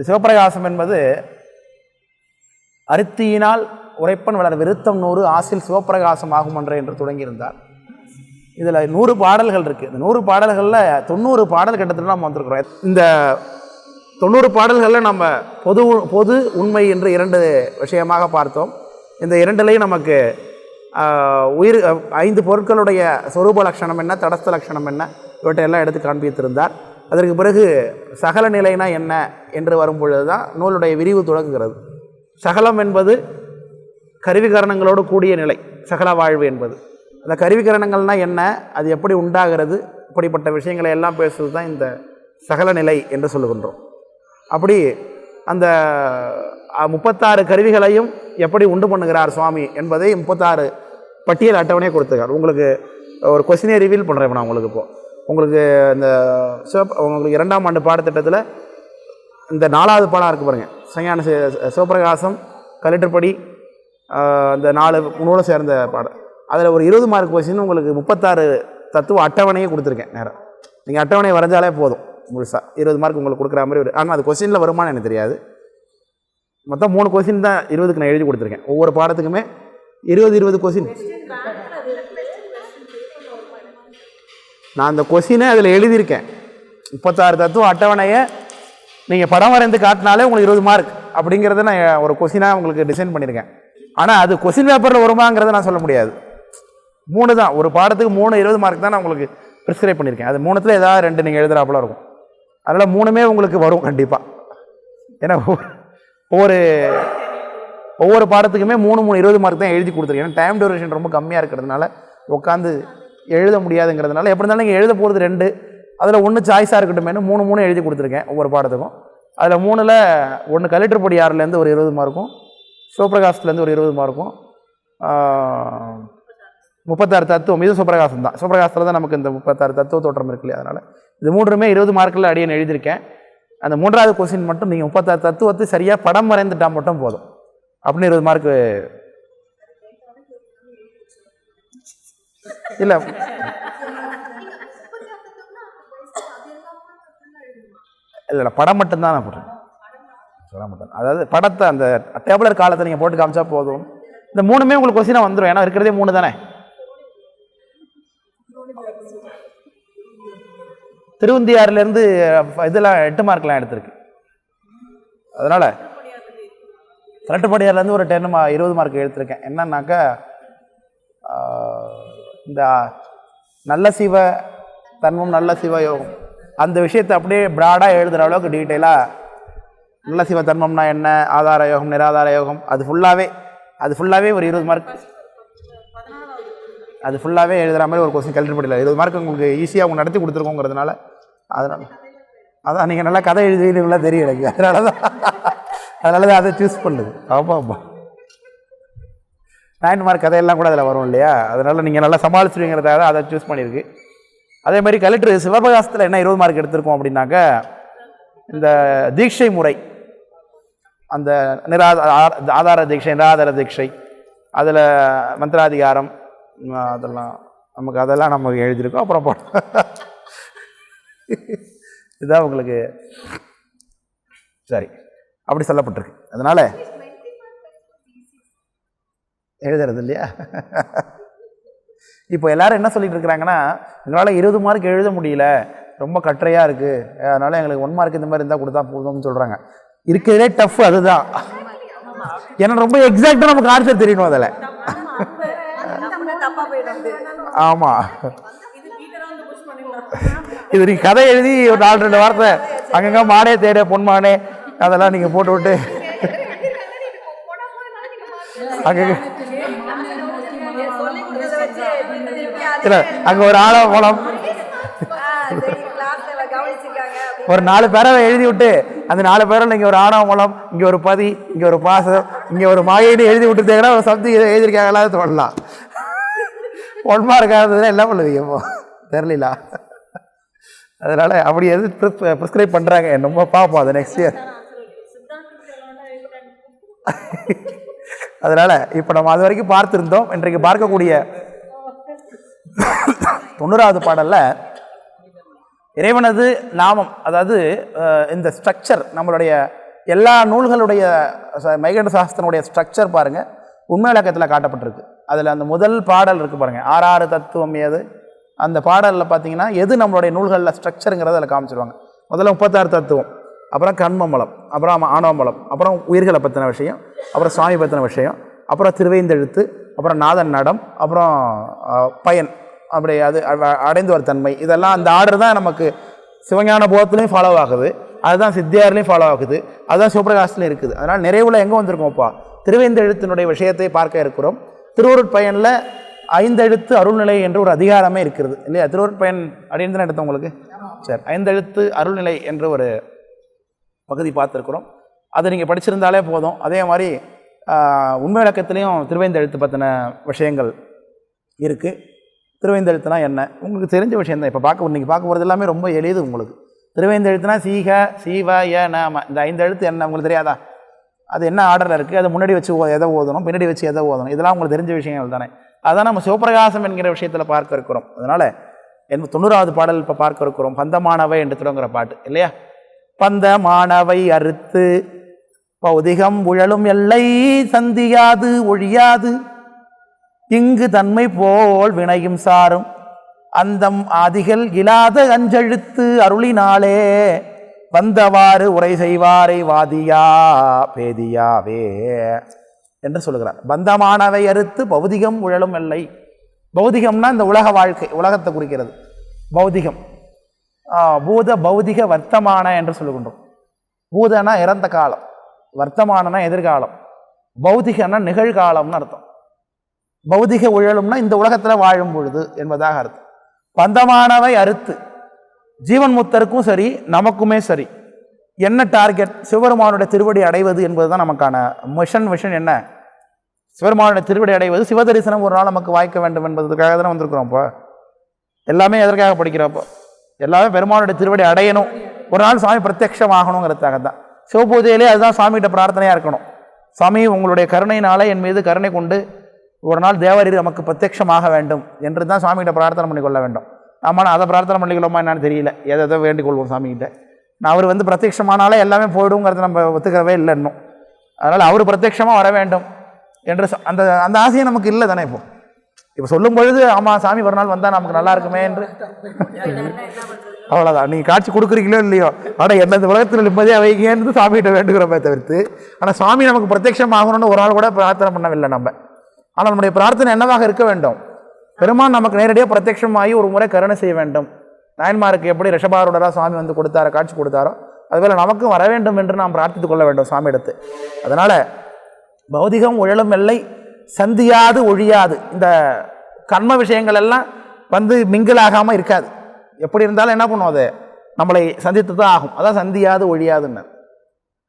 இந்த சிவப்பிரகாசம் என்பது அருத்தியினால் உரைப்பன் வளர் விருத்தம் நூறு ஆசில் சிவப்பிரகாசம் ஆகும் ஒன்றே என்று தொடங்கியிருந்தார். இதில் நூறு பாடல்கள் இருக்குது இந்த நூறு பாடல்களில் தொண்ணூறு பாடல் கட்டத்தில் நம்ம வந்திருக்கிறோம். இந்த தொண்ணூறு பாடல்களில் நம்ம பொது பொது உண்மை என்று இரண்டு விஷயமாக பார்த்தோம். இந்த இரண்டுலேயும் நமக்கு உயிர் ஐந்து பொருட்களுடைய சொரூப லட்சணம் என்ன தடஸ்த லட்சணம் என்ன இவற்றையெல்லாம் எடுத்து காண்பித்திருந்தார். அதற்கு பிறகு சகல நிலைனா என்ன என்று வரும்பொழுது தான் நூலுடைய விரிவு தொடங்குகிறது. சகலம் என்பது கருவிகரணங்களோடு கூடிய நிலை சகல வாழ்வு என்பது. அந்த கருவிகரணங்கள்னா என்ன? அது எப்படி உண்டாகிறது? இப்படிப்பட்ட விஷயங்களை எல்லாம் பேசுவது தான் இந்த சகல நிலை என்று சொல்லுகின்றோம். அப்படி அந்த முப்பத்தாறு கருவிகளையும் எப்படி உண்டு பண்ணுகிறார் சுவாமி என்பதை முப்பத்தாறு பட்டியல் அட்டவணையை கொடுத்துருக்கார். உங்களுக்கு ஒரு கொஸ்டினே ரிவீல் பண்ணுறேன் நான் உங்களுக்கு இப்போது உங்களுக்கு இந்த சிவப் உங்களுக்கு இரண்டாம் ஆண்டு பாடத்திட்டத்தில் இந்த நாலாவது பாடம் இருக்குது பாருங்கள் சங்கான சிவபிரகாசம் கலெக்டர்படி அந்த நாலு நூலும் சேர்ந்த பாடம் அதில் ஒரு இருபது மார்க் கொஸ்டின் உங்களுக்கு முப்பத்தாறு தத்துவ அட்டவணையே கொடுத்துருக்கேன் நேரம் நீங்கள் அட்டவணை வரைஞ்சாலே போதும் முழுசாக இருபது மார்க் உங்களுக்கு கொடுக்குற மாதிரி ஒரு ஆனால் அது கொஸ்டினில் வருமானு எனக்கு தெரியாது. மொத்தம் மூணு கொஸ்டின் தான் இருபதுக்கு நான் எழுதி கொடுத்துருக்கேன். ஒவ்வொரு பாடத்துக்குமே இருபது இருபது கொஸ்டின் நான் அந்த கொஸ்டினை அதில் எழுதியிருக்கேன். முப்பத்தாறு தத்துவ அட்டவணையை நீங்கள் படம் வரைந்து காட்டினாலே உங்களுக்கு இருபது மார்க் அப்படிங்கிறத நான் ஒரு கொஸ்டினாக உங்களுக்கு டிசைன் பண்ணியிருக்கேன். ஆனால் அது கொஸ்டின் பேப்பரில் வருமாங்கிறத நான் சொல்ல முடியாது. மூணு தான். ஒரு பாடத்துக்கு மூணு இருபது மார்க் தான் நான் உங்களுக்கு ப்ரிஸ்கிரைப் பண்ணியிருக்கேன். அது மூணுத்தில் ஏதாவது ரெண்டு நீங்கள் எழுதுறாப்புல இருக்கும். அதனால் மூணுமே உங்களுக்கு வரும் கண்டிப்பாக ஏன்னா ஒவ்வொரு- ஒவ்வொரு ஒவ்வொரு பாடத்துக்குமே மூணு மூணு இருபது மார்க் தான் எழுதி கொடுத்துருக்கேன். ஏன்னா டைம் டியூரேஷன் ரொம்ப கம்மியாக இருக்கிறதுனால உட்காந்து எழுத முடியாதுங்கிறதுனால எப்படி இருந்தாலும் நீங்கள் எழுத போகிறது ரெண்டு. அதில் ஒன்று சாய்ஸாக இருக்கட்டும்னு மூணு மூணு எழுதி கொடுத்துருக்கேன் ஒவ்வொரு பாடத்துக்கும். அதில் மூணில் ஒன்று கலெக்டர் படியாறுலேருந்து ஒரு இருபது மார்க்கும் சிவபிரகாசத்துலேருந்து ஒரு இருபது மார்க்கும் முப்பத்தாறு தத்துவம். இது சுப்பிரகாசம் தான். சுப்பிரகாசத்தில் தான் நமக்கு இந்த முப்பத்தாறு தத்துவ தோற்றம் இருக்கு இல்லையா? அதனால் இது மூன்றுமே இருபது மார்க்கில் அடியன் எழுதியிருக்கேன். அந்த மூன்றாவது கொஸ்டின் மட்டும் நீங்கள் முப்பத்தாறு தத்துவத்தை சரியாக படம் வரைந்துட்டா மட்டும் போதும். அப்படின்னு இருபது மார்க்கு இல்லை. இல்லை இல்லை படம் மட்டும்தான் நான் போட்டேன் படம் மட்டும். அதாவது படத்தை அந்த டேபிளர் காலத்தை நீங்கள் போட்டு காமிச்சா போதும். இந்த மூணுமே உங்களுக்கு கொஸ்டினாக வந்துடும் ஏன்னா இருக்கிறதே மூணு தானே? திருவந்தியாறுலேருந்து இதெல்லாம் எட்டு மார்க்லாம் எடுத்திருக்கு. அதனால் கரெக்டுபடியார்லேருந்து ஒரு டென் மா இருபது மார்க் எடுத்திருக்கேன். என்னன்னாக்கா இந்த நல்ல சிவ தன்மம் நல்ல சிவ யோகம் அந்த விஷயத்தை அப்படியே ப்ராடாக எழுதுகிற அளவுக்கு டீட்டெயிலாக நல்ல சிவ தன்மம்னா என்ன ஆதார யோகம் நிராதார யோகம் அது ஃபுல்லாகவே அது ஃபுல்லாகவே ஒரு இருபது மார்க் அது ஃபுல்லாகவே எழுதுகிற மாதிரி ஒரு கொஸ்டின் கல்வி படிக்கல இருபது மார்க் உங்களுக்கு ஈஸியாக அவங்க நடத்தி கொடுத்துருக்கோங்கிறதுனால அதனால் அதான் நீங்கள் நல்லா கதை எழுதுவீங்களா தெரியும் எனக்கு. அதனால தான் அதனால தான் அதை சூஸ் பண்ணுது. ஆமாம் ஆமாம் நைன் மார்க் கதையெல்லாம் கூட அதில் வரும் இல்லையா? அதனால் நீங்கள் நல்லா சமாளிச்சுவீங்கிறதாக தான் அதை சூஸ் பண்ணியிருக்கு. அதே மாதிரி கலெக்டர் சிவபகாசத்தில் என்ன இருபது மார்க் எடுத்திருக்கோம் அப்படின்னாக்க இந்த தீட்சை முறை அந்த நிரா ஆ- ஆதார தீட்சை நிராதார தீட்சை அதில் மந்திராதிகாரம் அதெல்லாம் நமக்கு அதெல்லாம் நமக்கு எழுதியிருக்கோம். அப்புறம் போ இதுதான் உங்களுக்கு. சரி. அப்படி சொல்லப்பட்டிருக்கு. அதனால் எழுதுறது இல்லையா இப்போ எல்லோரும் என்ன சொல்லிட்டு இருக்கிறாங்கன்னா எங்களால் இருபது மார்க் எழுத முடியல. ரொம்ப கட்டுரையாக இருக்குது அதனால் எங்களுக்கு ஒன் மார்க் இந்த மாதிரி இருந்தால் கொடுத்தா போதும்னு சொல்கிறாங்க இருக்கிறதே டஃப் அதுதான். ஏன்னா ரொம்ப எக்ஸாக்டாக நமக்கு ஆன்சர் தெரியணும் அதில். ஆமாம் இது நீங்கள் கதை எழுதி ஒரு நாலு ரெண்டு வார்த்தை அங்கங்கே மாடே தேட பொன்மானே அதெல்லாம் நீங்கள் போட்டு விட்டு. அங்கே சொல்லி கொடுத்தத வச்சு இல்லை அங்கே ஒரு ஆழ போலாம். ஒரு நாலு பேரை எழுதி விட்டு அந்த நாலு பேரில் இங்கே ஒரு ஆணவமலம் இங்கே ஒரு பதி இங்கே ஒரு பாசம் இங்கே ஒரு மாயின்னு எழுதி விட்டுருந்தீங்கன்னா ஒரு சப்தி இதை எழுதியிருக்காங்களா தோணலாம் ஒன் மார்க் ஆகுதுன்னா என்ன பண்ணுவீங்க இப்போ? தெரிலா அதனால் அப்படி எது ப்ரிஸ்கிரைப் பண்ணுறாங்க ரொம்ப பார்ப்போம் அது நெக்ஸ்ட் இயர் அதனால் இப்போ நம்ம அது வரைக்கும் பார்த்துருந்தோம். இன்றைக்கு பார்க்கக்கூடிய தொண்ணூறாவது பாடலில் இறைவனது நாமம் அதாவது இந்த ஸ்ட்ரக்சர் நம்மளுடைய எல்லா நூல்களுடைய மைகண்ட சாஸ்திரனுடைய ஸ்ட்ரக்சர் பாருங்கள் உண்மை விளக்கத்தில் காட்டப்பட்டிருக்கு. அதில் அந்த முதல் பாடல் இருக்குது பாருங்கள் ஆறாறு தத்துவம் ஏது அந்த பாடலில் பார்த்தீங்கன்னா எது நம்மளுடைய நூல்களில் ஸ்ட்ரக்சருங்கிறத அதில் காமிச்சிருவாங்க. முதல்ல முப்பத்தாறு தத்துவம் அப்புறம் கண்மமலம் அப்புறம் ஆணவமலம் அப்புறம் உயிர்களை பற்றின விஷயம் அப்புறம் சுவாமி பற்றின விஷயம் அப்புறம் திருவைந்தெழுத்து அப்புறம் நாதன் நடம் அப்புறம் பயன். அப்படி அது அ- அடைந்து வர தன்மை. இதெல்லாம் அந்த ஆர்டர் தான் நமக்கு சிவஞான போதத்துலேயும் ஃபாலோ ஆகுது. அதுதான் சித்தியார்லேயும் ஃபாலோ ஆகுது. அதுதான் சிவபிரகாசத்துலையும் இருக்குது. அதனால் நிறைவில் எங்கே வந்திருக்கோம்ப்பா? திருவேந்தெழுத்தினுடைய விஷயத்தை பார்க்க இருக்கிறோம். திருவருட்பயனில் ஐந்தெழுத்து அருள்நிலை என்று ஒரு அதிகாரமே இருக்கிறது. இல்லையா? திருவருட்பயன் அப்படின்னு தானே எடுத்தோம் உங்களுக்கு? சரி ஐந்தெழுத்து அருள்நிலை என்று ஒரு பகுதி பார்த்துருக்குறோம். அதை நீங்கள் படிச்சிருந்தாலே போதும். அதே மாதிரி உண்மை விளக்கத்துலேயும் திருவேந்தெழுத்து பற்றின விஷயங்கள் இருக்குது திருவேந்தெழுத்துனா என்ன? உங்களுக்கு தெரிஞ்ச விஷயம் தான் இப்போ பார்க்க இன்றைக்கி பார்க்க போகிறது எல்லாமே ரொம்ப எளிது உங்களுக்கு. திருவேந்தெழுத்துனா சீக சீவ ஏ நாம இந்த ஐந்து எழுத்து என்ன உங்களுக்கு தெரியாதா? அது என்ன ஆர்டரில் இருக்குது அதை முன்னாடி வச்சு ஓ- எதை ஓதணும்? பின்னாடி வச்சு எதை ஓதணும்? இதெல்லாம் உங்களுக்கு தெரிஞ்ச விஷயங்கள் தானே. அதான் நம்ம சிவபிரகாசம் என்கிற விஷயத்தில் பார்க்க இருக்கிறோம். அதனால் என் தொண்ணூறாவது பாடல் இப்போ பார்க்க இருக்கிறோம். பந்தமானவை என்று தொடங்குற பாட்டு இல்லையா? பந்தமானவை அறுத்து பௌதிகம் உழலும் எல்லை சந்தியாது ஒழியாது இங்கு தன்மை போல் வினையும் சாரும். அந்தம் ஆதிகள் இலாத அஞ்செழுத்து அருளினாலே வந்தவாறு உரை செய்வாரை வாதியா பேதியாவே. என்று சொல்லுகிறார். பந்தமானவை அறுத்து பௌதிகம் உழலும் இல்லை. பௌதிகம்னா இந்த உலக வாழ்க்கை உலகத்தை குறிக்கிறது. பௌதிகம். ஆ, பூத பௌதிக வர்த்தமான என்று சொல்லுகின்றோம். பூதனா இறந்த காலம் வர்த்தமானனா எதிர்காலம். பௌதிகன்னா நிகழ்காலம்னு அர்த்தம். பௌதிக உழலும்னா இந்த உலகத்தில் வாழும் பொழுது என்பதாக அர்த்தம். பந்தமானவை அறுத்து ஜீவன் முத்தருக்கும் சரி நமக்குமே சரி என்ன டார்கெட்? சிவபெருமானுடைய திருவடி அடைவது என்பது தான் நமக்கான மிஷன். விஷன் என்ன? சிவபெருமானுடைய திருவடி அடைவது சிவதரிசனம் ஒரு நாள் நமக்கு வாய்க்க வேண்டும் என்பதற்காக தானே வந்திருக்கிறோம் இப்போ எல்லாமே எதற்காக படிக்கிறப்போ எல்லாமே பெருமானுடைய திருவடி அடையணும். ஒரு நாள் சாமி பிரத்யட்சமாகணுங்கிறதுக்காக தான் சிவபூஜையிலே அதுதான் சாமிகிட்ட பிரார்த்தனையாக இருக்கணும். சாமி உங்களுடைய கருணையினால என் மீது கருணை கொண்டு ஒரு நாள் தேவரீர் நமக்கு பிரத்யக்ஷமாக வேண்டும் என்று தான் சாமிகிட்ட பிரார்த்தனை பண்ணிக்கொள்ள வேண்டும். ஆமாம் நான் அதை பிரார்த்தனை பண்ணிக்கலாமா என்னன்னு தெரியல. எதை எதோ வேண்டிக் கொள்வோம் சாமிகிட்ட. நான் அவர் வந்து பிரத்யக்ஷமானாலே எல்லாமே போயிடுங்கிறத நம்ம ஒத்துக்கிறவே இல்லை இன்னும். அதனால் அவர் பிரத்யட்சமாக வர வேண்டும் என்று அந்த அந்த ஆசையை நமக்கு இல்லை தானே இப்போ? இப்போ சொல்லும் பொழுது ஆமாம் சாமி ஒரு நாள் வந்தால் நமக்கு நல்லா இருக்குமே என்று. அவ்வளோதான் நீங்கள் காட்சி கொடுக்குறீங்களோ இல்லையோ? ஆனால் என்ன இந்த உலகத்தில் நிம்மதியாக வைங்கன்னு சாமிகிட்ட வேண்டுகிறோமே தவிர்த்து. ஆனால் சாமி நமக்கு பிரத்யட்சம் ஆகணும்னு ஒரு நாள் கூட பிரார்த்தனை பண்ணவில்லை நம்ம. ஆனால் நம்முடைய பிரார்த்தனை என்னவாக இருக்க வேண்டும்? பெருமான் நமக்கு நேரடியாக பிரத்யட்சமாகி ஒரு முறை கருணை செய்ய வேண்டும். நாயன்மாருக்கு எப்படி ரிஷபாருடராக சாமி வந்து கொடுத்தாரோ காட்சி கொடுத்தாரோ அதுபோல் நமக்கும் வர வேண்டும் என்று நாம் பிரார்த்தித்துக் கொள்ள வேண்டும் சாமி எடுத்து அதனால் பௌதிகம் உழலும் எல்லை சந்தியாது ஒழியாது. இந்த கர்ம விஷயங்கள் எல்லாம் வந்து மிங்கிளாகாமல் இருக்காது. எப்படி இருந்தாலும் என்ன பண்ணும் அது? நம்மளை சந்தித்து தான் ஆகும். அதான் சந்தியாது ஒழியாதுன்னு.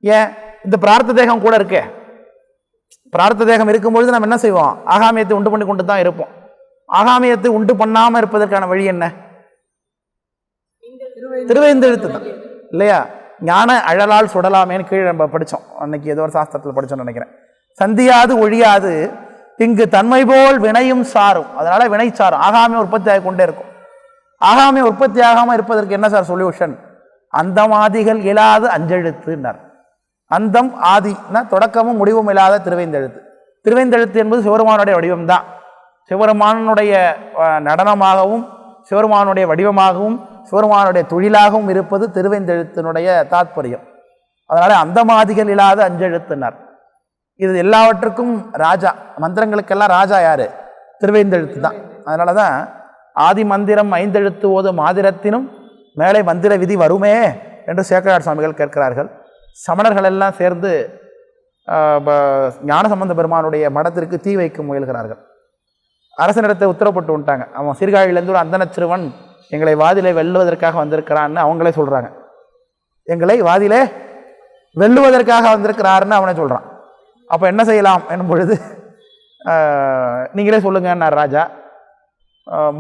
ஏன்? இந்த பிரார்த்த தேகம் கூட இருக்கே. பிரார்த்த தேகம் இருக்கும்பொழுது நம்ம என்ன செய்வோம்? ஆகாமியத்தை உண்டு பண்ணி கொண்டு தான் இருப்போம். ஆகாமியத்தை உண்டு பண்ணாமல் இருப்பதற்கான வழி என்ன? திருவேந்தெழுத்து தான். இல்லையா? ஞான அழலால் சுடலாமேன்னு கீழே நம்ம படித்தோம் அன்னைக்கு ஏதோ ஒரு சாஸ்திரத்தில் படித்தோம்னு நினைக்கிறேன். சந்தியாது ஒழியாது இங்கு தன்மை போல் வினையும் சாரும். அதனால வினை சாரும். ஆகாமியம் உற்பத்தி ஆகி கொண்டே இருக்கும். ஆகாமியம் உற்பத்தி ஆகாமல் இருப்பதற்கு என்ன சார் சொல்யூஷன் அந்தமாதிகள் இயலாது அஞ்செழுத்துன்னார். அந்தம் ஆதினா தொடக்கமும் முடிவும் இல்லாத திருவைந்தெழுத்து. திருவைந்தெழுத்து என்பது சிவபெருமானுடைய வடிவம்தான். சிவபெருமானுடைய நடனமாகவும் சிவபெருமானுடைய வடிவமாகவும் சிவபெருமானுடைய தொழிலாகவும் இருப்பது திருவைந்தெழுத்தினுடைய தாத்பரியம். அதனால் அந்தமாதிகள் இல்லாத அஞ்செழுத்தினர். இது எல்லாவற்றுக்கும் ராஜா மந்திரங்களுக்கெல்லாம் ராஜா யார்? திருவைந்தெழுத்து தான். அதனால தான் ஆதி மந்திரம் ஐந்தெழுத்து ஓதும் மாதிரத்தினும் மேலே மந்திர விதி வருமே என்று சேக்கரார் சுவாமிகள் கேட்கிறார்கள். சமணர்கள் எல்லாம் சேர்ந்து ஞானசம்பந்த பெருமானுடைய மடத்திற்கு தீ வைக்க முயல்கிறார்கள். அரசனிடத்தை உத்தரப்பட்டு வந்துட்டாங்க அவன் சீர்காழியிலேருந்து ஒரு அந்தன சிறுவன் எங்களை வாதிலை வெல்லுவதற்காக வந்திருக்கிறான்னு அவங்களே சொல்கிறாங்க எங்களை வாதிலே வெல்லுவதற்காக வந்திருக்கிறாருன்னு அவனே சொல்கிறான் அப்போ என்ன செய்யலாம் என்னும் பொழுது நீங்களே சொல்லுங்கன்னார் ராஜா.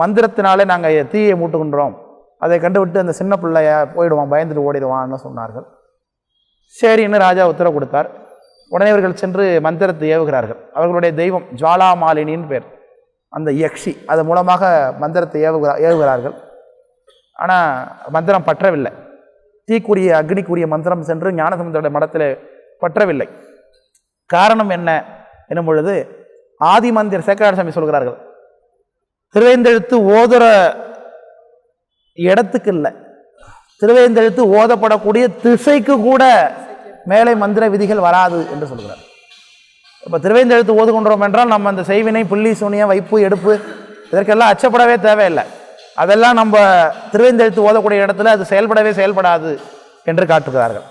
மந்திரத்தினாலே நாங்கள் தீயை மூட்டுகின்றோம். அதை கண்டுவிட்டு அந்த சின்ன பிள்ளைய போயிடுவான் பயந்துட்டு ஓடிடுவான்னு சொன்னார்கள். சரின்னு ராஜா உத்தரவு கொடுத்தார். உடனே இவர்கள் சென்று மந்திரத்தை ஏவுகிறார்கள். அவர்களுடைய தெய்வம் ஜுவாலாமாலினின்னு பேர். அந்த யக்ஷி அது மூலமாக மந்திரத்தை ஏவுகிறா ஏவுகிறார்கள். ஆனால் மந்திரம் பற்றவில்லை. தீக்குரிய அக்னிக்குரிய மந்திரம் சென்று ஞானசமுதருடைய மடத்தில் பற்றவில்லை. காரணம் என்ன எனும் பொழுது ஆதிமந்திர சேக்கராட சாமி சொல்கிறார்கள். திருவேந்தெழுத்து ஓதுற இடத்துக்கு இல்லை. திருவேந்தெழுத்து ஓதப்படக்கூடிய திசைக்கு கூட மேலை மந்திர விதிகள் வராது என்று சொல்கிறார். இப்போ திருவேந்தெழுத்து ஓதுகொண்டோம் என்றால் நம்ம அந்த செய்வினை புள்ளி சூனியம் வைப்பு எடுப்பு இதற்கெல்லாம் அச்சப்படவே தேவையில்லை. அதெல்லாம் நம்ம திருவேந்தெழுத்து ஓதக்கூடிய இடத்துல அது செயல்படவே செயல்படாது என்று காட்டுகிறார்கள்.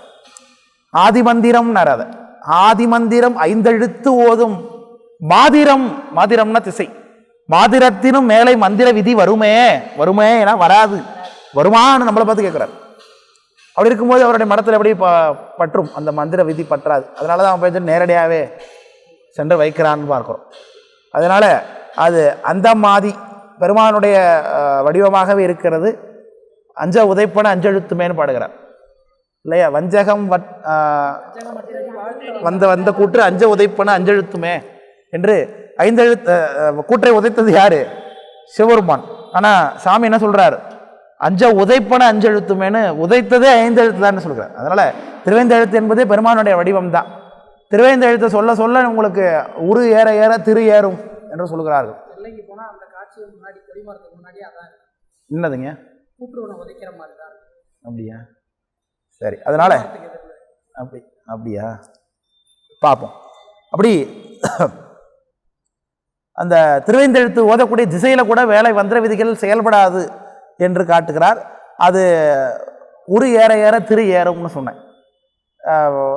ஆதிமந்திரம் நரத. ஆதிமந்திரம் ஐந்தெழுத்து ஓதும் மாதிரம் மாதிரம்னா திசை. மாதிரத்தினும் மேலை மந்திர விதி வருமே வருமே ஏன்னா வராது. வருமான்னு நம்மளை பார்த்து கேட்குறாரு. அப்படி இருக்கும்போது அவருடைய மடத்தில் எப்படி ப பற்றும்? அந்த மந்திர விதி பற்றாது. அதனால தான் அவன் போய் நேரடியாகவே சென்று வைக்கிறான்னு பார்க்குறோம். அதனால் அது அந்த மாதி பெருமானுடைய வடிவமாகவே இருக்கிறது. அஞ்ச உதைப்பன அஞ்செழுத்துமேன்னு பாடுகிறார். இல்லையா? வஞ்சகம் வட் வந்த வந்த கூற்று அஞ்ச உதைப்பன அஞ்செழுத்துமே என்று ஐந்தெழுத்து கூற்றை உதைத்தது யாரு? சிவபெருமான். ஆனால் சாமி என்ன சொல்கிறார் அஞ்ச உதைப்பன அஞ்செழுத்துமேன்னு உதைத்ததே ஐந்தெழுத்து தான் சொல்கிறார் அதனால திருவேந்தெழுத்து என்பதே பெருமானுடைய வடிவம் தான் திருவேந்தெழுத்தை சொல்ல சொல்ல உங்களுக்கு உரு ஏற ஏற திரு ஏறும் என்று சொல்கிறார்கள். என்னதுங்க. அப்படியா? சரி அதனால. அப்படி அப்படியா? பார்ப்போம் அப்படி அந்த திருவேந்தெழுத்து ஓதக்கூடிய திசையில் கூட வேலை மந்திர விதிகள் செயல்படாது. என்று காட்டுகிறார். அது உரு ஏற ஏற திரு ஏறும்னு சொன்னேன்.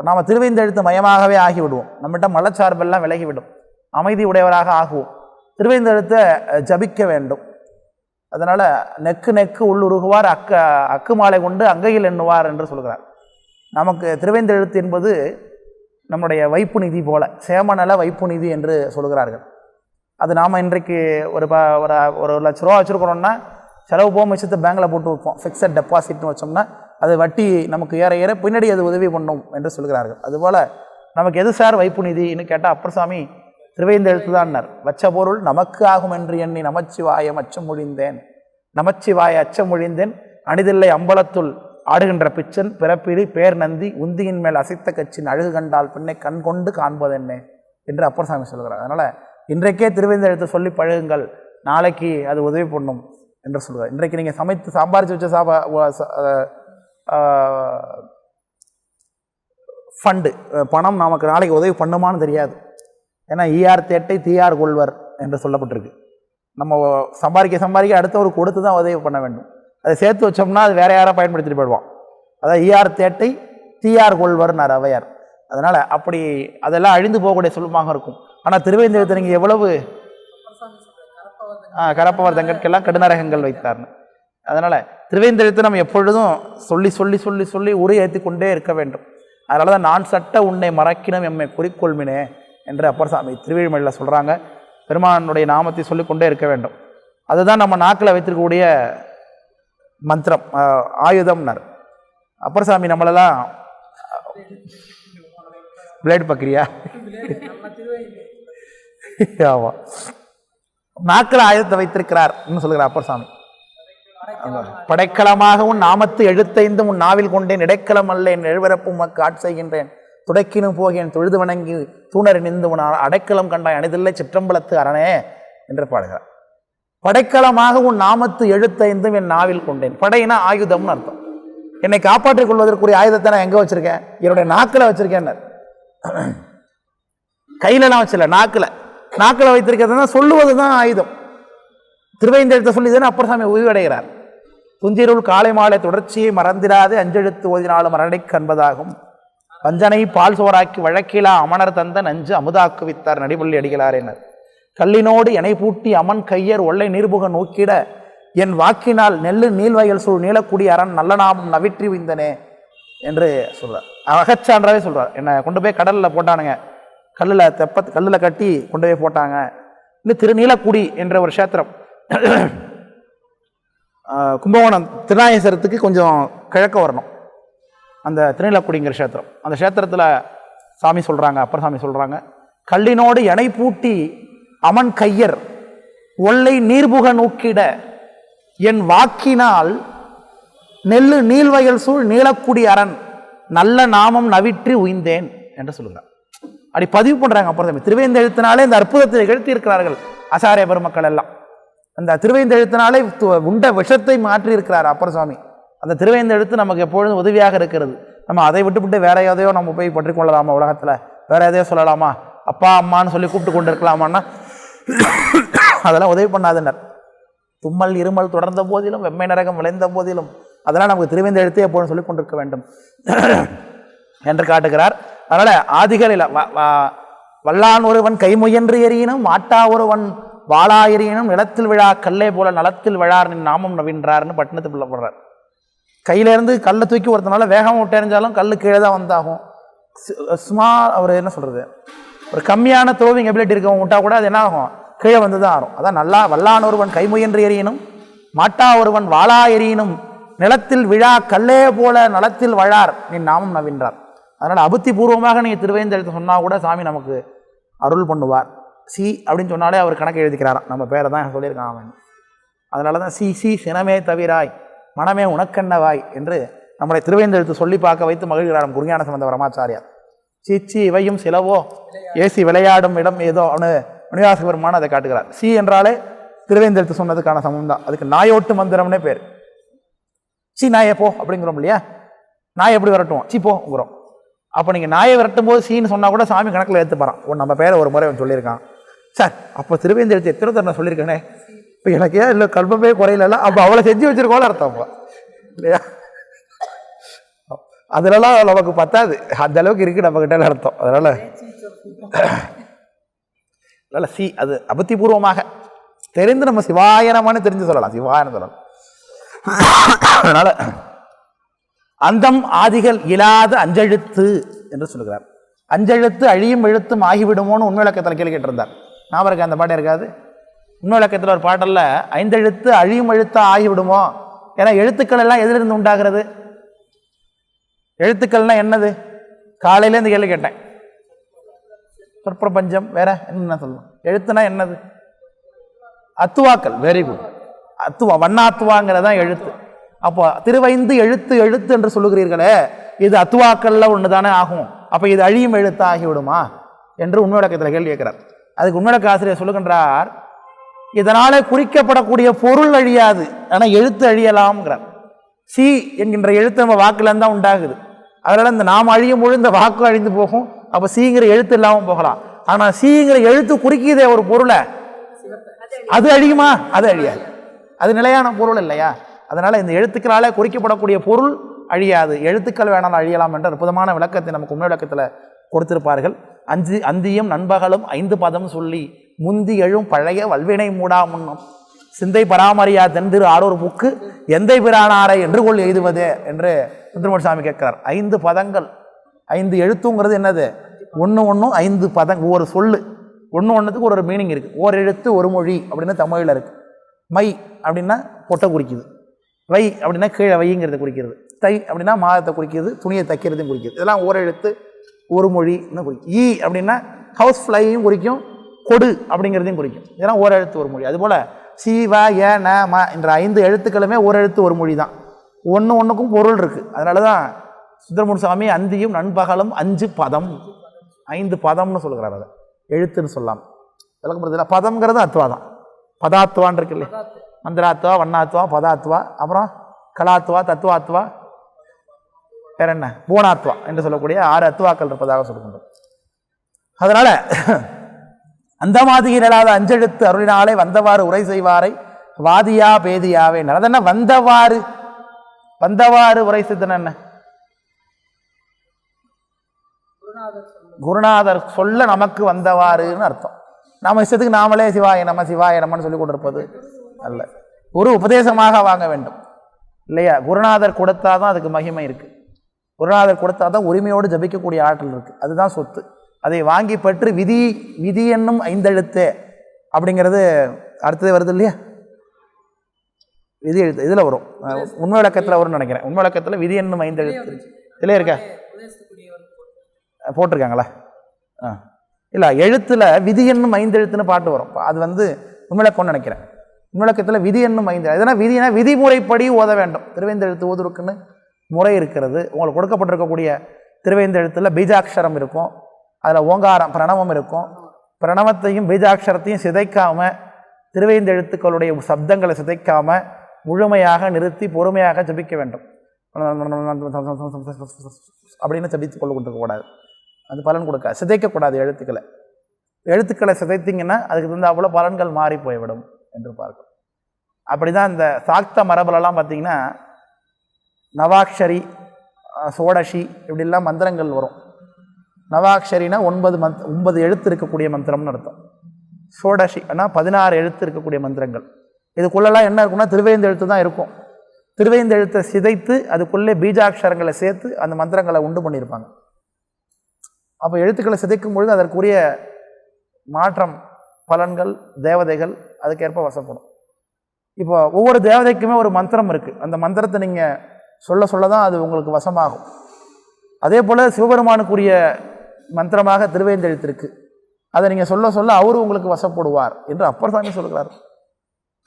நாம் திருவேந்தெழுத்து மயமாகவே ஆகிவிடுவோம். நம்மகிட்ட மலச்சார்பெல்லாம் விலகிவிடும். அமைதி உடையவராக ஆகுவோம். திருவேந்தெழுத்தை ஜபிக்க வேண்டும். அதனால் நெக்கு நெக்கு உள்ளுருகுவார் அக்க அக்கு மாலை கொண்டு அங்கையில் எண்ணுவார் என்று சொல்கிறார். நமக்கு திருவேந்தெழுத்து என்பது நம்முடைய வைப்பு நிதி போல சேமநல வைப்பு நிதி என்று சொல்கிறார்கள். அது நாம் இன்றைக்கு ஒரு ப ஒரு ஒரு லட்ச ரூபா வச்சுருக்கிறோன்னா செலவு போக மிச்சத்தை பேங்கில் போட்டு வைப்போம். ஃபிக்ஸட் டெபாசிட்னு வச்சோம்னா அது வட்டி நமக்கு ஏற ஏற பின்னாடி அது உதவி பண்ணும் என்று சொல்கிறார்கள். அதுபோல் நமக்கு எது சார் வைப்பு நிதின்னு கேட்டால் அப்பர்சாமி திருவேந்தெழுத்து தான்னார் வச்ச பொருள் நமக்கு ஆகும் என்று எண்ணி நமச்சிவாயம் அச்சம் மொழிந்தேன் நமச்சிவாய அச்சம் ஒழிந்தேன். அணிதில்லை அம்பலத்துள் ஆடுகின்ற பிச்சன் பிறப்பிடி பேர் நந்தி உந்தியின் மேல் அசைத்த கட்சியின் அழகு கண்டால் பின்னை கண் கொண்டு காண்பதென்னே என்று அப்பர்சாமி சொல்கிறார். அதனால் இன்றைக்கே திருவேந்தெழுத்து சொல்லி பழகுங்கள். நாளைக்கு அது உதவி பண்ணும். என்று சொல்கிறார் இன்றைக்கு நீங்கள் சமைத்து சம்பாரித்து வச்ச சாபா ஃபண்டு பணம் நமக்கு நாளைக்கு உதவி பண்ணுமான்னு தெரியாது. ஏன்னா ஈஆர் தேட்டை தீயார் கொள்வர் என்று சொல்லப்பட்டிருக்கு. நம்ம சம்பாதிக்க சம்பாதிக்க அடுத்தவர் கொடுத்து தான் உதவி பண்ண வேண்டும். அதை சேர்த்து வச்சோம்னா அது வேற யாராவது பயன்படுத்திட்டு போயிடுவான். அதான் ஈஆர் தேட்டை தீயார் கொள்வர்னார் அவையார். அதனால் அப்படி அதெல்லாம் அழிந்து போகக்கூடிய சொல்லுமாக இருக்கும். ஆனால் திருவேந்தெழுத்தை நீங்கள் எவ்வளவு கரப்பவர் தங்கட்கெல்லாம் கடுநரகங்கள் வைத்தார்னு அதனால் திருவேந்திரத்தை நம்ம எப்பொழுதும் சொல்லி சொல்லி சொல்லி சொல்லி உரை ஏற்றி கொண்டே இருக்க வேண்டும். அதனால தான் நான் சட்ட உன்னை மறக்கினம் எம்மை குறிக்கொள்மினே என்று அப்பர்சாமி திருவிழிமலையில் சொல்கிறாங்க பெருமானுடைய நாமத்தை சொல்லிக்கொண்டே இருக்க வேண்டும். அதுதான் நம்ம நாக்கில் வைத்திருக்கக்கூடிய மந்திரம் ஆயுதம்னர். அப்பர் அப்பர்சாமி நம்மளெல்லாம் பிளேட் பக்கிரியா? ஆமாம் நாக்கில் ஆயுதத்தை வைத்திருக்கிறார் சொல்கிறார் அப்பர் சாமி. படைக்கலமாக உன் நாமத்து எழுத்தைந்தும் உன் நாவில் கொண்டேன் இடைக்கலம் அல்ல என் எழுவரப்பும் உமக்கு ஆட்செய்கின்றேன் துடைக்கினும் போகேன் தொழுது வணங்கி தூணர் நின்று உன் அடைக்கலம் கண்டாய் அணிதில்லை சிற்றம்பலத்து அரணே என்று பாடுகிறார். படைக்கலமாக உன் நாமத்து எழுத்தைந்தும் என் நாவில் கொண்டேன். படையினா ஆயுதம்னு அர்த்தம். என்னை காப்பாற்றிக் கொள்வதற்குரிய ஆயுதத்தை நான் எங்கே வச்சிருக்கேன்? என்னுடைய நாக்கில் வச்சிருக்கேன் கையிலலாம் வச்சில்ல நாக்கில். நாக்கில் வைத்திருக்கிறதுனா சொல்லுவது தான் ஆயுதம். திருவைந்தெழுத்த சொல்லி தானே அப்பர்சாமி உயிரடைகிறார். துஞ்சிருள் காலை மாலை தொடர்ச்சியை மறந்திடாது அஞ்செழுத்து ஓதினாலும் மரணை கண்பதாகும். வஞ்சனை பால் சோறாக்கி வழக்கிலா அமணர் தந்த நஞ்சு அமுதாக்குவித்தார் நடிபள்ளி அடிகளார் என கல்லினோடு எனை பூட்டி அமன் கையர் ஒல்லை நீர்புக நோக்கிட என் வாக்கினால் நெல்லு நீள்வயல் சூழ் நீளக்குடி அரண் நல்ல நாமம் நவிற்றி விந்தனே என்று சொல்றார். அகச்சான்றாவே சொல்றார். என்னை கொண்டு போய் கடலில் போட்டானுங்க. கல்லில் தெப்ப கல்லில் கட்டி கொண்டு போய் போட்டாங்க. இன்னும் திருநீலக்குடி என்ற ஒரு க்ஷேத்திரம். கும்பகோணம் திருநாயசரத்துக்கு கொஞ்சம் கிழக்க வரணும். அந்த திருநீலக்குடிங்கிற க்ஷேத்திரம். அந்த க்ஷேத்திரத்தில் சாமி சொல்கிறாங்க அப்பர் சாமி சொல்கிறாங்க கல்லினோடு எனை பூட்டி அமன் கையர் ஒல்லை நீர்புக நோக்கிட என் வாக்கினால் நெல்லு நீள்வயல் சூழ் நீலக்குடி அரண் நல்ல நாமம் நவிற்றி உய்ந்தேன் என்று சொல்கிறார் அப்படி பதிவு பண்ணுறாங்க அப்புறம் சாமி திருவேந்தெழுத்தினாலே இந்த அற்புதத்தை நிகழ்த்தி இருக்கிறார்கள் ஆசாரிய பெருமக்கள் எல்லாம். அந்த திருவேந்தெழுத்தினாலே து- உண்ட விஷத்தை மாற்றி இருக்கிறார் அப்பர் சுவாமி அந்த திருவேந்தெழுத்து நமக்கு எப்பொழுதும் உதவியாக இருக்கிறது. நம்ம அதை விட்டுவிட்டு வேற எதையோ நம்ம போய் பற்றி கொள்ளலாமா உலகத்தில்? வேற எதையோ சொல்லலாமா? அப்பா அம்மான்னு சொல்லி கூப்பிட்டு கொண்டு இருக்கலாமான்னா அதெல்லாம் உதவி பண்ணாதனர் தும்மல் இருமல் தொடர்ந்த போதிலும் வெம்மை நரகம் விளைந்த போதிலும் அதெல்லாம் நமக்கு திருவேந்தெழுத்தே எப்பொழுதும் சொல்லிக் கொண்டிருக்க வேண்டும். என்று காட்டுகிறார். அதனால ஆதிகளில் வ- வல்லான் ஒருவன் கைமுயன்று எறியினும் மாட்டா ஒருவன் வாளா எறியினும் நிலத்தில் விழா கல்லே போல நலத்தில் விழார் நின் நாமம் நவின்றார்னு பட்டினத்து பிள்ளை போடுறார். கையிலேருந்து கல்லை தூக்கி ஒருத்தனால வேகமாக விட்டு எறிஞ்சாலும் கல் கீழே தான் வந்தாகும். சும்மா அவர் என்ன சொல்கிறது ஒரு கம்மியான த்ரோவிங் எபிலிட்டி இருக்கவங்க விட்டா கூட அது என்ன ஆகும் கீழே வந்து தான் ஆகும் அதான் நல்லா வல்லான் ஒருவன் கைமுயன்று எறியினும் மாட்டா ஒருவன் வாளா எறியினும் நிலத்தில் விழா கல்லே போல நலத்தில் வழார் நீ நாமம் நவின்றார். அதனால் அபுத்தி பூர்வமாக நீங்கள் திருவேந்தெழுத்து சொன்னால் கூட சாமி நமக்கு அருள் பண்ணுவார். சி அப்படின்னு சொன்னாலே அவர் கணக்கு எழுதிக்கிறாராம் நம்ம பேரை தான் சொல்லியிருக்கான் அவன். அதனால தான் சி சி சினமே தவிராய் மனமே உனக்கண்ணவாய் என்று நம்மளை திருவேந்தெழுத்து சொல்லி பார்க்க வைத்து மகிழ்கிறாராம் குருஞான சம்பந்த பரமாச்சாரியார். சீச்சி இவையும் சிலவோ ஏசி விளையாடும் இடம் ஏதோ அவனு மணிவாச அதை காட்டுகிறார். சி என்றாலே திருவேந்தெழுத்து சொன்னதுக்கான சமம் தான். அதுக்கு நாயோட்டு மந்திரம்னே பேர். சி நாயே போ அப்படிங்கிறோம் இல்லையா? நாய் எப்படி விரட்டுவோம் சி போங்கிறோம் அப்போ நீங்கள் நாயை விரட்டும் போது சீன்னு சொன்னால் கூட சாமி கணக்கில் ஏற்றுப்பாரான் ஒன்று நம்ம பேரை ஒரு முறை அவன் சொல்லியிருக்கான். சார் அப்போ திருவேந்தெழுத்து எத்தனை தடவை நான் சொல்லியிருக்கேனே? இப்போ எனக்கு ஏன் இல்லை கல்பமே குறையில அப்போ அவளை செஞ்சு வச்சிருக்கோம்னு அர்த்தம் அப்போ இல்லையா? அதுலலாம் நமக்கு பத்தாது. அந்த அளவுக்கு இருக்குது நம்மக்கிட்ட அர்த்தம். அதனால் அதனால் சி அது அபத்திபூர்வமாக. தெரிந்து நம்ம சிவாயனமானு தெரிஞ்சு சொல்லலாம். சிவாயனம் சொல்லலாம். அதனால் அந்தம் ஆதிகள் இல்லாத அஞ்செழுத்து என்று சொல்லுகிறார். அஞ்செழுத்து அழியும் எழுத்தும் ஆகிவிடுமோன்னு உண்மை விளக்கத்தில் கேள்வி கேட்டிருந்தார். ஞாபகம் இருக்கா அந்த பாட்டு இருக்காது? உண்மை விளக்கத்தில் ஒரு பாட்டல்ல ஐந்தெழுத்து அழியும் எழுத்தா ஆகிவிடுமோ? ஏன்னா எழுத்துக்கள் எல்லாம் எதிலிருந்து உண்டாகிறது? எழுத்துக்கள்னா என்னது? காலையில இந்த கேள்வி கேட்டேன். சொற்பிரபஞ்சம் வேற என்ன சொல்லணும் எழுத்துனா என்னது? அத்துவாக்கள். வெரி குட் அத்துவா வண்ணாத்துவாங்கிறது தான் எழுத்து. அப்போ திருவைந்து எழுத்து எழுத்து என்று சொல்லுகிறீர்களே இது அத்துவாக்கல்ல ஒன்று தானே ஆகும்? அப்போ இது அழியும் எழுத்து ஆகிவிடுமா என்று உண்மையடக்கத்தில் கேள்வி கேட்கிறார். அதுக்கு உண்மையடக்க ஆசிரியர் சொல்லுகின்றார் இதனால் குறிக்கப்படக்கூடிய பொருள் அழியாது ஆனால் எழுத்து அழியலாம்ங்கிறார். சி என்கின்ற எழுத்து நம்ம வாக்கில் தான் உண்டாகுது. அதனால் இந்த நாம் அழியும் பொழுது இந்த வாக்கு அழிந்து போகும். அப்போ சிங்கிற எழுத்து இல்லாமல் போகலாம். ஆனால் சிங்கிற எழுத்து குறிக்கிதே ஒரு பொருளை. அது அழியுமா? அது அழியாது. அது நிலையான பொருள் இல்லையா? அதனால் இந்த எழுத்துக்களாலே குறிக்கப்படக்கூடிய பொருள் அழியாது. எழுத்துக்கள் வேணாலும் அழியலாம் என்ற அற்புதமான விளக்கத்தை நமக்கு உண்மை விளக்கத்தில் கொடுத்திருப்பார்கள். அஞ்சு அந்தியும் நண்பகலும் ஐந்து பதம் சொல்லி முந்தி எழும் பழைய வல்வினை மூடா முன்னம். சிந்தை பராமரியா தென்திரு ஆடோர் புக்கு எந்தை பிரானாரை என்று கொள் எழுதுவதே என்று சுந்தரமூர்த்தி சாமி கேட்கிறார். ஐந்து பதங்கள். ஐந்து எழுத்துங்கிறது என்னது? ஒன்று ஒன்றும் ஐந்து பதம் ஒரு சொல்லு. ஒன்று ஒன்றுத்துக்கு ஒரு ஒரு மீனிங் இருக்குது ஓர் எழுத்து ஒரு மொழி அப்படின்னு தமிழில் இருக்குது மை அப்படின்னா பொட்டை குறிக்குது. வை அப்படின்னா கீழே வைங்கிறத குறிக்கிறது. தை அப்படின்னா மாதத்தை குறிக்கிறது துணியை தைக்கிறதையும் குறிக்கிறது. இதெல்லாம் ஓரெழுத்து ஒரு மொழின்னு குறிக்கும். ஈ அப்படின்னா ஹவுஸ் ஃப்ளையும் குறிக்கும் கொடு அப்படிங்கிறதையும் குறிக்கும். இதெல்லாம் ஓரெழுத்து ஒரு மொழி. அதுபோல் சி வ ஏ ந ம என்ற ஐந்து எழுத்துக்களுமே ஓரெழுத்து ஒரு மொழி தான் ஒன்று ஒன்றுக்கும் பொருள் இருக்குது அதனால தான் சுந்தரமுன் சுவாமி அந்தியும் நண்பகலும் அஞ்சு பதம். ஐந்து பதம்னு சொல்கிறார் அதை. எழுத்துன்னு சொல்லலாம் விளக்கப்படுறதுல பதம்ங்கிறது அத்வா தான் பதாத்வான் இருக்கு இல்லையா? மந்திராத்வா வண்ணாத்வா பதாத்வா அப்புறம் கலாத்வா தத்துவாத்வா வேற என்ன? பூனாத்வா என்று சொல்லக்கூடிய ஆறு அத்வாக்கள் இருப்பதாக சொல்கின்றோம். அதனால் அந்த மாதிரி நிலாத அஞ்செழுத்து அருளினாலே வந்தவாறு உரை செய்வாரை வாதியா பேதியாவே. அதென்ன? வந்தவாறு. வந்தவாறு உரை செய்தன என்ன? குருநாதர் சொல்ல நமக்கு வந்தவாறுன்னு அர்த்தம். நாம இஷ்டத்துக்கு நாமளே சிவாய நம்ம சிவாய நம்மன்னு சொல்லி கொண்டிருப்பது. அல்ல. ஒரு உபதேசமாக வாங்க வேண்டும். இல்லையா? குருநாதர் கொடுத்தாதான் அதுக்கு மகிமை இருக்குது குருநாதர் கொடுத்தாதான் உரிமையோடு ஜபிக்கக்கூடிய ஆற்றல் இருக்குது அதுதான் சொத்து. அதை வாங்கி பெற்று விதி விதி என்னும் ஐந்தெழுத்தே அப்படிங்கிறது அடுத்தது வருது இல்லையா? விதி எழுத்து இதில் வரும். உண்மை விளக்கத்தில் வரும்னு நினைக்கிறேன். உண்மை விளக்கத்தில் விதி என்னும் ஐந்தெழுத்து. இதில் இருக்கா? போட்டிருக்காங்களா? ஆ. இல்லை எழுத்தில் விதி என்னும் ஐந்தெழுத்துன்னு பாட்டு வரும். அது வந்து உண்மையிலக்கம்னு நினைக்கிறேன். உண்மையிலக்கத்தில் விதி என்னும் ஐந்து. எதனா விதினா விதிமுறைப்படி ஓத வேண்டும். திருவேந்தெழுத்து ஓதுருக்குன்னு முறை இருக்கிறது. உங்களுக்கு கொடுக்கப்பட்டிருக்கக்கூடிய திருவேந்தெழுத்தில் பீஜாட்சரம் இருக்கும். அதில் ஓங்காரம் பிரணவம் இருக்கும். பிரணவத்தையும் பீஜாட்சரத்தையும் சிதைக்காம திருவேந்தெழுத்துக்களுடைய சப்தங்களை சிதைக்காமல் முழுமையாக நிறுத்தி பொறுமையாக ஜபிக்க வேண்டும். அப்படின்னு ஜபித்து கொள்ள கொடுக்கக்கூடாது அது பலன் கொடுக்க சிதைக்கக்கூடாது எழுத்துக்களை. எழுத்துக்களை சிதைத்தீங்கன்னா அதுக்கு தகுந்தாப்புல பலன்கள் மாறி போய்விடும். என்று பார்க்கும். அப்படி தான் இந்த சாக்த மரபுலலாம் பார்த்திங்கன்னா நவாக்ஷரி சோடஷி இப்படிலாம் மந்திரங்கள் வரும். நவாக்ஷரினா ஒன்பது மந்த் ஒன்பது எழுத்து இருக்கக்கூடிய மந்திரம்னு அர்த்தம். சோடஷி ஆனால் பதினாறு எழுத்து இருக்கக்கூடிய மந்திரங்கள். இதுக்குள்ளெல்லாம் என்ன இருக்கும்னா திருவேந்த எழுத்து தான் இருக்கும். திருவேந்த எழுத்தை சிதைத்து அதுக்குள்ளே பீஜாட்சரங்களை சேர்த்து அந்த மந்திரங்களை உண்டு பண்ணியிருப்பாங்க. அப்போ எழுத்துக்களை சிதைக்கும் பொழுது அதற்குரிய மாற்றம் பலன்கள் தேவதைகள் அதுக்கேற்ப வசப்படும். இப்போ ஒவ்வொரு தேவதைக்குமே ஒரு மந்திரம் இருக்குது அந்த மந்திரத்தை நீங்கள் சொல்ல சொல்ல தான் அது உங்களுக்கு வசமாகும். அதே போல் சிவபெருமானுக்குரிய மந்திரமாக திருவேந்தெழுத்து இருக்கு அதை நீங்கள் சொல்ல சொல்ல அவரு உங்களுக்கு வசப்படுவார் என்று அப்பர் சாமி சொல்கிறார்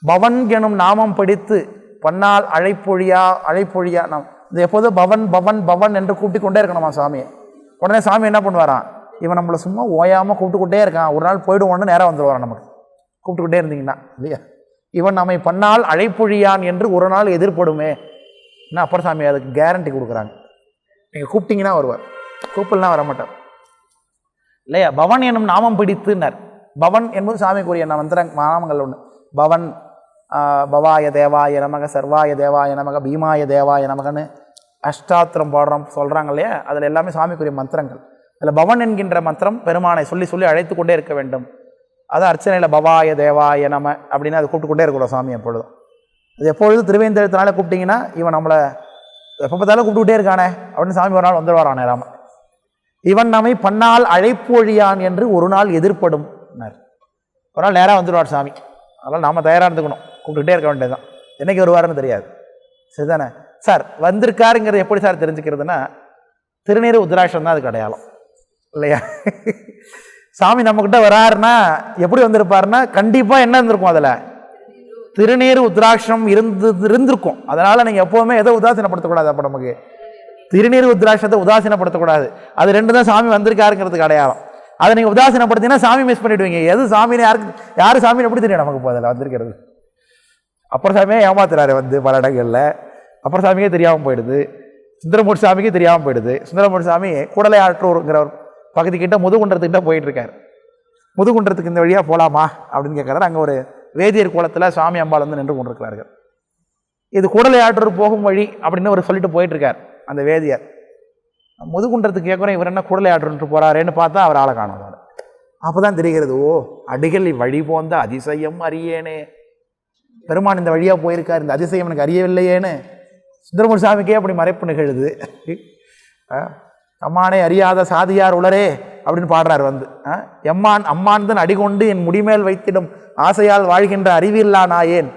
பவன் எனும் நாமம் படித்து பன்னால் அழைப்பொழியா அழைப்பொழியா நாம் இந்த எப்போதும் பவன் பவன் பவன் என்று கூப்பிட்டு கொண்டே இருக்கணுமா சாமியை? உடனே சாமி என்ன பண்ணுவாராம்? இவன் நம்மளை சும்மா ஓயாமல் கூப்பிட்டுக்கிட்டே இருக்கான். ஒரு நாள் போயிடுவோன்னு நேராக வந்துடுவாரான் நமக்கு. கூப்பிட்டுக்கிட்டே இருந்தீங்கன்னா இல்லையா? இவன் நம்மை பண்ணால் அழைப்பொழியான் என்று ஒரு நாள் எதிர்படுமே என்ன அப்பர் சாமி அதுக்கு கேரண்டி கொடுக்குறாங்க. நீங்கள் கூப்பிட்டீங்கன்னா வருவார். கூப்பிடலாம் வரமாட்டார். இல்லையா? பவன் என்னும் நாமம் பிடித்துனர். பவன் என்பது சாமிக்குரிய மந்திர நாமங்கள் ஒன்று பவன் பவாய தேவாய நமக சர்வாய தேவாய நமக பீமாய தேவாய நமகன்னு அஷ்டாத்திரம் பாடுறோம் சொல்கிறாங்க இல்லையா? அதில் எல்லாமே சாமிக்குரிய மந்திரங்கள். அதில் பவன் என்கின்ற மந்திரம் பெருமானை சொல்லி சொல்லி அழைத்து கொண்டே இருக்க வேண்டும். அது அர்ச்சனையில் பவாய தேவாய நம அப்படின்னு அதை கூப்பிட்டுக்கொண்டே இருக்கிறோம் சாமி எப்பொழுதும் அது எப்பொழுதும் திருவேந்திரத்தினால கூப்பிட்டீங்கன்னா இவன் நம்மளை எப்போ பார்த்தாலும் கூப்பிட்டுக்கிட்டே இருக்கானே அப்படின்னு சாமி ஒரு நாள் வந்துடுவாரானே ராம இவன் நம்மை பண்ணால் அழைப்பொழியான் என்று ஒரு நாள் எதிர்ப்படும் ஒரு நாள் நேராக வந்துடுவார் சாமி. அதனால் நாம் தயாராக இருந்துக்கணும். கூப்பிட்டுக்கிட்டே இருக்க வேண்டியதுதான். என்னைக்கு வருவாருன்னு தெரியாது. சரிதானே? சார் வந்திருக்காருங்கிறது எப்படி சார் தெரிஞ்சுக்கிறதுனா திருநீர் உத்ராட்சம் தான் அதுக்கு அடையாளம் இல்லையா? சாமி நம்மக்கிட்ட வராருன்னா எப்படி வந்திருப்பாருன்னா கண்டிப்பாக என்ன இருந்திருக்கும் அதில்? திருநீர் உத்ராட்சம் இருந்து இருந்திருக்கும். அதனால் நீங்கள் எப்போவுமே எதை உதாசீனப்படுத்தக்கூடாது அப்போ நமக்கு? திருநீர் உத்ராட்சத்தை உதாசீனப்படுத்தக்கூடாது. அது ரெண்டு தான் சாமி வந்திருக்காருங்கிறதுக்கு அடையாளம். அதை நீங்கள் உதாசீனப்படுத்தினா சாமி மிஸ் பண்ணிடுவீங்க. எது சாமின்னு யாருக்கு யார் சாமின்னு எப்படி தெரியும் நமக்கு இப்போ அதில் வந்திருக்கிறது? அப்புறம் சாமியே ஏமாத்துறாரு வந்து பல இடங்களில். அப்புறம் சாமியே தெரியாமல் போயிடுது. சுந்தரமூர்த்தி சாமிக்கு தெரியாமல் போயிடுது. சுந்தரமூர்த்தி சாமி கூடலை ஆற்றூருங்கிற பகுதிக்கிட்ட முதுகுன்றத்துக்கிட்ட போயிட்டு இருக்காரு முதுகுன்றத்துக்கு இந்த வழியாக போகலாமா அப்படின்னு கேட்குறாரு அங்கே ஒரு வேதியர் குளத்தில் சாமி அம்பாள் வந்து நின்று கொண்டிருக்கிறார்கள். இது கூடலை ஆற்றூர் போகும் வழி அப்படின்னு ஒரு சொல்லிட்டு போயிட்டு இருக்கார் அந்த வேதியர். முதுகுன்றத்துக்கு கேட்குறேன் இவர் என்ன குடலை ஆற்றுன்ட்டு போகிறாரேன்னு பார்த்தா அவர் ஆளை காணும். அப்போ தான் தெரிகிறது ஓ அடிகள் வழி போந்த அதிசயம் அறியேனே. பெருமான் இந்த வழியாக போயிருக்கார் இந்த அதிசயம் எனக்கு அறியவில்லையேன்னு சுந்தரமூர் சாமிக்கே அப்படி மறைப்பு நிகழுது. அம்மானே அறியாத சாதியார் உளரே அப்படின்னு பாடுறார் வந்து. ஆ, எம்மான் அம்மான்தன் அடிகொண்டு என் முடிமேல் வைத்திடும் ஆசையால் வாழ்கின்ற அறிவில்லா நாயேன்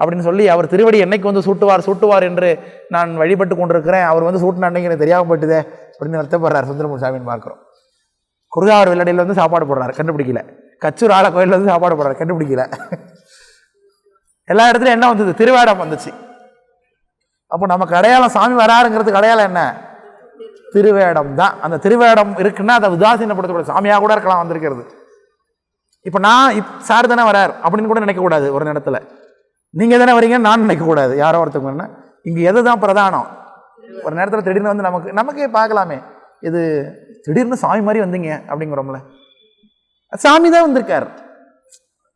அப்படின்னு சொல்லி அவர் திருவடி என்னைக்கு வந்து சூட்டுவார் சூட்டுவார் என்று நான் வழிபட்டு கொண்டிருக்கிறேன். அவர் வந்து சூட்டின அன்னைக்கு எனக்கு தெரியாமல் போயிட்டுதே அப்படின்னு வருத்தப்படுறார் சுந்தரமூர் சாமின்னு பார்க்குறோம். குருகாவர் வெள்ளடையில் வந்து சாப்பாடு போடுறாரு கண்டுபிடிக்கல. கச்சூர் ஆல கோயிலில் வந்து சாப்பாடு போடுறாரு கண்டுபிடிக்கல. எல்லா இடத்துலையும் என்ன வந்தது? திருவேடம் வந்துச்சு. அப்போ நமக்கு அடையாளம் சாமி வராருங்கிறதுக்கு அடையாளம் என்ன? திருவேடம் தான். அந்த திருவேடம் இருக்குன்னா அதை உதாசீனப்படுத்தக்கூடாது. சாமியாக கூட இருக்கலாம் வந்திருக்கிறது. இப்போ நான் இப் சார் தானே வரார் அப்படின்னு கூட நினைக்கக்கூடாது ஒரு நேரத்தில். நீங்கள் தானே வரீங்கன்னு நான் நினைக்கக்கூடாது யாரோ ஒருத்தவங்க இங்கே எது தான் பிரதானம்? ஒரு நேரத்தில் திடீர்னு வந்து நமக்கு நமக்கே பார்க்கலாமே. இது திடீர்னு சாமி மாதிரி வந்தீங்க அப்படிங்கிறோம்ல. சாமி தான் வந்திருக்கார்.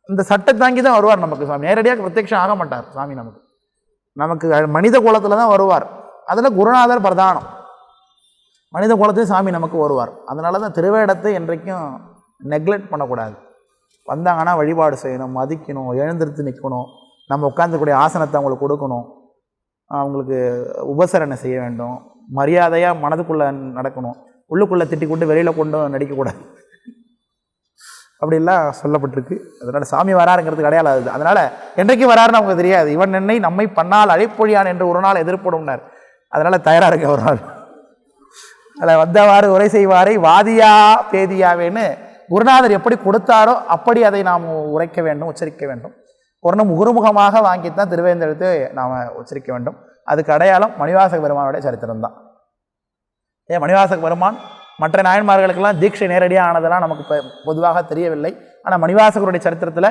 இந்த சட்டை தாங்கி தான் வருவார் நமக்கு சாமி. நேரடியாக பிரத்யட்சம் ஆக மாட்டார் சாமி நமக்கு. நமக்கு மனித குலத்தில் தான் வருவார். அதில் குருநாதர் பிரதானம். மனித குலத்தையும் சாமி நமக்கு வருவார். அதனால தான் திருவேடத்தை என்றைக்கும் நெக்லெக்ட் பண்ணக்கூடாது. வந்தாங்கன்னா வழிபாடு செய்யணும் மதிக்கணும் எழுந்திருத்து நிற்கணும் நம்ம உட்காந்துக்கூடிய ஆசனத்தை அவங்களுக்கு கொடுக்கணும். அவங்களுக்கு உபசரணை செய்ய வேண்டும். மரியாதையாக மனதுக்குள்ளே நடக்கணும். உள்ளுக்குள்ளே திட்டி கொண்டு வெளியில் கொண்டு நடிக்கக்கூடாது. அப்படிலாம் சொல்லப்பட்டிருக்கு. அதனால் சாமி வராருங்கிறதுக்கு அடையாளம் அது. அதனால் என்றைக்கு வராருன்னு நமக்கு தெரியாது. இவன் என்னை நம்மை பண்ணால் அழைப்பொழியான் என்று ஒரு நாள் எதிர்ப்படும்னார் அதனால் தயாராக இருக்க ஒரு நாள். அதில் வந்தவாறு உரை செய்வாரை வாதியா பேதியாவேன்னு குருநாதர் எப்படி கொடுத்தாரோ அப்படி அதை நாம் உரைக்க வேண்டும் உச்சரிக்க வேண்டும். ஒன்றும் குருமுகமாக வாங்கித்தான் திருவேந்தெழுத்து நாம் உச்சரிக்க வேண்டும். அதுக்கு அடையாளம் மணிவாசக பெருமானுடைய சரித்திரம் தான். ஏன் மணிவாசக பெருமான் மற்ற நாயன்மார்களுக்கெல்லாம் தீட்சை நேரடியாக ஆனதெல்லாம் நமக்கு இப்போ பொதுவாக தெரியவில்லை. ஆனால் மணிவாசகருடைய சரித்திரத்தில்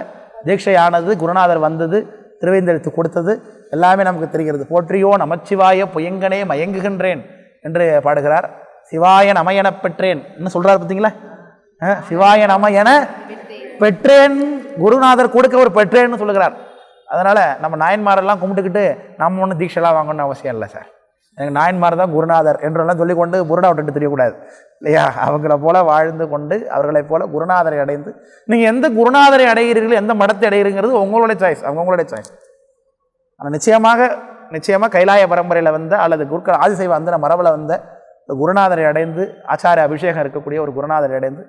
தீட்சை ஆனது குருநாதர் வந்தது திருவேந்தெழுத்து கொடுத்தது எல்லாமே நமக்கு தெரிகிறது. போற்றியோ நமச்சிவாய புயங்கனே மயங்குகின்றேன் என்று பாடுகிறார். சிவாய நமயனப் பெற்றேன். என்ன சொல்றாரு பார்த்தீங்களா அஹ், சிவாய நம என பெற்றேன். குருநாதர் கொடுக்க ஒரு பெற்றேன்னு சொல்லுகிறார். அதனால் நம்ம நாயன்மாரெல்லாம் கும்பிட்டுக்கிட்டு நம்ம ஒன்றும் தீட்செல்லாம் வாங்கணும்னு அவசியம் இல்லை சார். எனக்கு நாயன்மார் தான் குருநாதர் என்றெல்லாம் சொல்லிக்கொண்டு புருடா விட்டுட்டு தெரியக்கூடாது. இல்லையா? அவங்கள போல வாழ்ந்து கொண்டு அவர்களைப் போல குருநாதரை அடைந்து நீங்கள் எந்த குருநாதரை அடைகிறீர்கள் எந்த மடத்தை அடைகிறீங்கிறது உங்களுடைய சாய்ஸ் அவங்கவுங்களுடைய சாய்ஸ் ஆனால் நிச்சயமாக நிச்சயமாக கைலாய பரம்பரையில் வந்த அல்லது குருக்கள் ஆதிசைவ அந்த மரபில் வந்த குருநாதரை அடைந்து ஆச்சாரிய அபிஷேகம் இருக்கக்கூடிய ஒரு குருநாதரை அடைந்து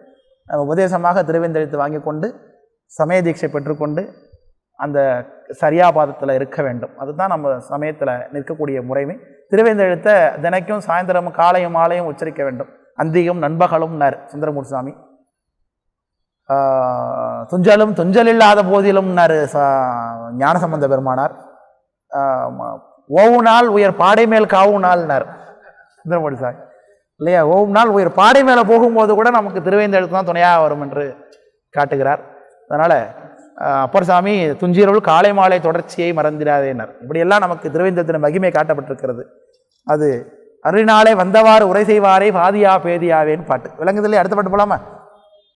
உபதேசமாக திருவேந்தெழுத்து வாங்கி கொண்டு சமய தீட்சை பெற்றுக்கொண்டு அந்த சரியாபாதத்தில் இருக்க வேண்டும். அதுதான் நம்ம சமயத்தில் நிற்கக்கூடிய முறைமை. திருவேந்தெழுத்தை தினைக்கும் சாயந்தரமும் காலையும் மாலையும் உச்சரிக்க வேண்டும். அந்தியும் நண்பகலும்னார் சுந்தரமூர் சுவாமி துஞ்சலும் துஞ்சல் இல்லாத போதிலும்னாரு நர் ஞானசம்பந்த பெருமானார். ஓவு நாள் உயர் பாடை மேல் காவு நர் சுந்தரமூர் சுவாமி இல்லையா? ஓம் நாள் உயிர். பாடை மேலே போகும்போது கூட நமக்கு திருவேந்தெழுத்து தான் துணையாக வரும் என்று காட்டுகிறார். அதனால் அப்பர் சாமி துஞ்சியருள் காலை மாலை தொடர்ச்சியை மறந்திடாதேனர். இப்படியெல்லாம் நமக்கு திருவேந்தத்தின் மகிமை காட்டப்பட்டிருக்கிறது. அது அருளினாலே வந்தவாறு உரை செய்வாரே பாதியா பேதியாவேன்னு பாட்டு. விளங்குதில்லையே அடுத்த பாட்டு போலாமா?